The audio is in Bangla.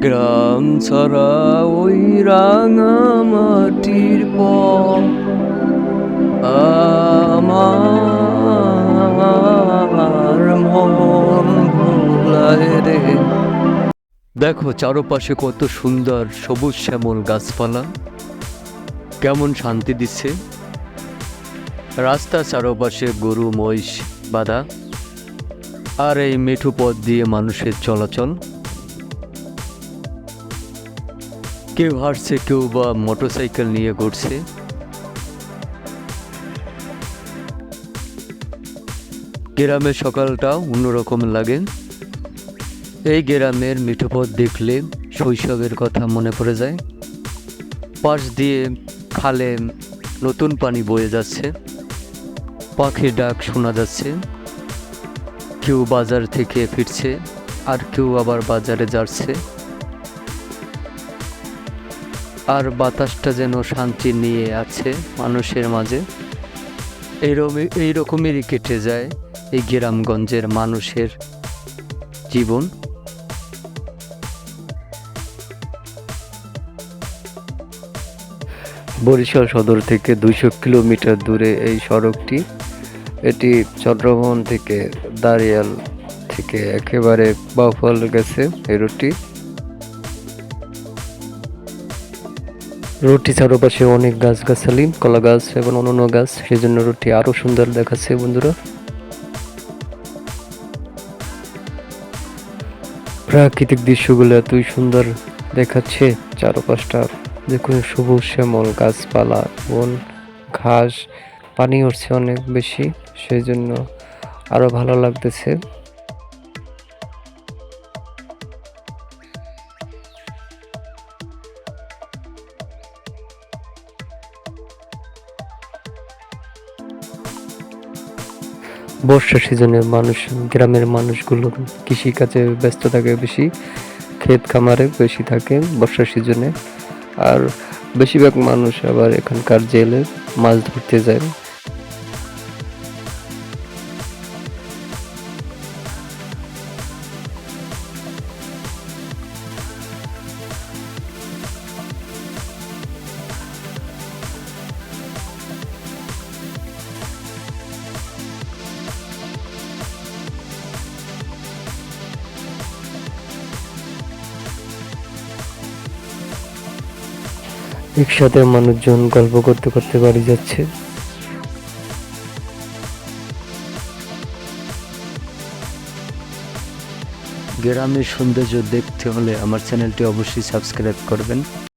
গ্রাম ছাড়া ওই রাঙা মাটির পথ। রে। দেখো চারপাশে কত সুন্দর সবুজ শ্যামল গাছপালা। কেমন শান্তি দিচ্ছে। রাস্তা চারপাশে গরু, মহিষ বাঁধা আর এই মেঠু পথ দিয়ে মানুষের চলাচল। কেউ হাঁটছে, কেউ বা মোটরসাইকেল নিয়ে ঘুরছে। গ্রামের সকালটা অন্যরকম লাগে। এই গ্রামের মিঠু পথ দেখলে শৈশবের কথা মনে পড়ে যায়। পাশ দিয়ে খালে নতুন পানি বয়ে যাচ্ছে। পাখির ডাক শোনা যাচ্ছে। কেউ বাজার থেকে ফিরছে, আর কেউ আবার বাজারে যাচ্ছে। আর বাতাসটা যেন শান্তি নিয়ে আছে মানুষের মাঝে। এইরকম এইরকমেরই কেটে যায় এই গ্রামগঞ্জের মানুষের জীবন। বরিশাল সদর থেকে দুইশো কিলোমিটার দূরে এই সড়কটি। এটি চন্দ্রমোহন থেকে দাঁড়িয়াল থেকে একেবারে বাউফল গেছে এই রুটটি। রুটটি চারপাশে অনেক গাছগাছালি কলা গাছ এবং অন্যান্য গাছ। সেই জন্য রুটটি আরও সুন্দর দেখাচ্ছে বন্ধুরা। প্রাকৃতিক দৃশ্যগুলো এতই সুন্দর দেখাচ্ছে চারপাশটা। দেখুন সবুজ শ্যামল গাছপালা, বন, ঘাস, পানি উঠছে অনেক বেশি। সেই জন্য আরও ভালো লাগতেছে। বর্ষা সিজনে মানুষ, গ্রামের মানুষগুলো কৃষিকাজে ব্যস্ত থাকে বেশি, ক্ষেত খামারে বেশি থাকে বর্ষা সিজনে। আর বেশিরভাগ মানুষ আবার এখানকার জেলে মাছ ধরতে যায়। একসাথে মানুষজন গল্প করতে করতে বাড়ি যাচ্ছে। গ্রামের সৌন্দর্য দেখতে হলে আমার চ্যানেলটি অবশ্যই সাবস্ক্রাইব করবেন।